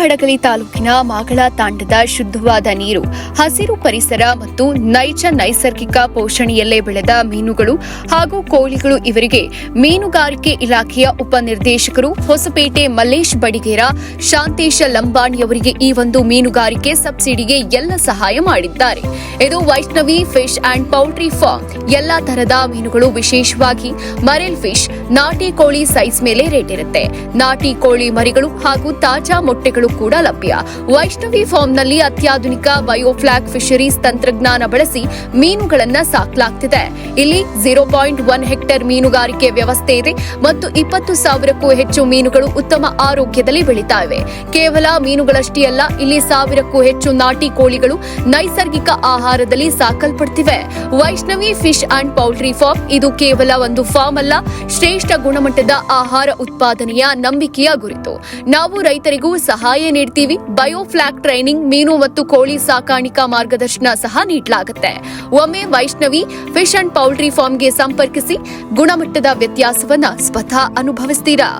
ಹಡಗಲಿ ತಾಲೂಕಿನ ಮಾಗಳ ತಾಂಡದ ಶುದ್ಧವಾದ ನೀರು, ಹಸಿರು ಪರಿಸರ ಮತ್ತು ನೈಜ ನೈಸರ್ಗಿಕ ಪೋಷಣೆಯಲ್ಲೇ ಬೆಳೆದ ಮೀನುಗಳು ಹಾಗೂ ಕೋಳಿಗಳು ಇವರಿಗೆ ಮೀನುಗಾರಿಕೆ ಇಲಾಖೆಯ ಉಪನಿರ್ದೇಶಕರು ಹೊಸಪೇಟೆ ಮಲ್ಲೇಶ್ ಬಡಿಗೇರ ಶಾಂತೇಶ ಲಂಬಾಣಿಯವರಿಗೆ ಈ ಒಂದು ಮೀನುಗಾರಿಕೆ ಸಬ್ಸಿಡಿಗೆ ಎಲ್ಲ ಸಹಾಯ ಮಾಡಿದ್ದಾರೆ. ಇದು Vaishnavi fish and poultry farm. ಎಲ್ಲಾ ತರಹದ ಮೀನುಗಳು ವಿಶೇಷವಾಗಿ ಮರೆಲ್ ಫಿಶ್, ನಾಟಿ ಕೋಳಿ ಸೈಜ್ ಮೇಲೆ ರೇಟ್ ಇರುತ್ತೆ. ನಾಟಿ ಕೋಳಿ ಮರಿಗಳು ಹಾಗೂ ತಾಜಾ ಮೊಟ್ಟೆಗಳು ಕೂಡ ಲಭ್ಯ. ವೈಷ್ಣವಿ ಫಾರ್ಮ್ನಲ್ಲಿ ಅತ್ಯಾಧುನಿಕ ಬಯೋಫ್ಲಾಗ್ ಫಿಶರೀಸ್ ತಂತ್ರಜ್ಞಾನ ಬಳಸಿ ಮೀನುಗಳನ್ನ ಸಾಕಲಾಗ್ತಿದೆ. ಇಲ್ಲಿ ಜೀರೋ ಪಾಯಿಂಟ್ ಒನ್ ಹೆಕ್ಟೇರ್ ಮೀನುಗಾರಿಕೆ ವ್ಯವಸ್ಥೆ ಇದೆ ಮತ್ತು ಇಪ್ಪತ್ತು ಸಾವಿರಕ್ಕೂ ಹೆಚ್ಚು ಮೀನುಗಳು ಉತ್ತಮ ಆರೋಗ್ಯದಲ್ಲಿ ಬೆಳೀತಾ ಇವೆ ಕೇವಲ ಮೀನುಗಳಷ್ಟೇ ಅಲ್ಲ, ಇಲ್ಲಿ ಸಾವಿರಕ್ಕೂ ಹೆಚ್ಚು ನಾಟಿ ಕೋಳಿಗಳು ನೈಸರ್ಗಿಕ ಆಹಾರದಲ್ಲಿ ಸಾಕಲ್ಪಡ್ತಿವೆ. Vaishnavi fish and poultry farm ಇದು ಕೇವಲ ಒಂದು ಫಾರ್ಮ್ ಅಲ್ಲ, ಶ್ರೇಷ್ಠ ಗುಣಮಟ್ಟದ ಆಹಾರ ಉತ್ಪಾದನೆಯ ನಂಬಿಕೆಯ ಗುರಿತು. ನಾವು ರೈತರಿಗೂ ಸಹಾಯ ನೀಡ್ತೀವಿ. ಬಯೋಫ್ಲಾಕ್ ಟ್ರೈನಿಂಗ್, ಮೀನು ಮತ್ತು ಕೋಳಿ ಸಾಕಾಣಿಕಾ ಮಾರ್ಗದರ್ಶನ ಸಹ ನೀಡಲಾಗುತ್ತೆ. ಒಮ್ಮೆ ವೈಷ್ಣವಿ ಫಿಶ್ ಅಂಡ್ ಪೌಲ್ಟ್ರಿ ಫಾರ್ಮ್ಗೆ ಸಂಪರ್ಕಿಸಿ ಗುಣಮಟ್ಟದ ವ್ಯತ್ಯಾಸವನ್ನ ಸ್ವತಃ ಅನುಭವಿಸ್ತೀರಾ?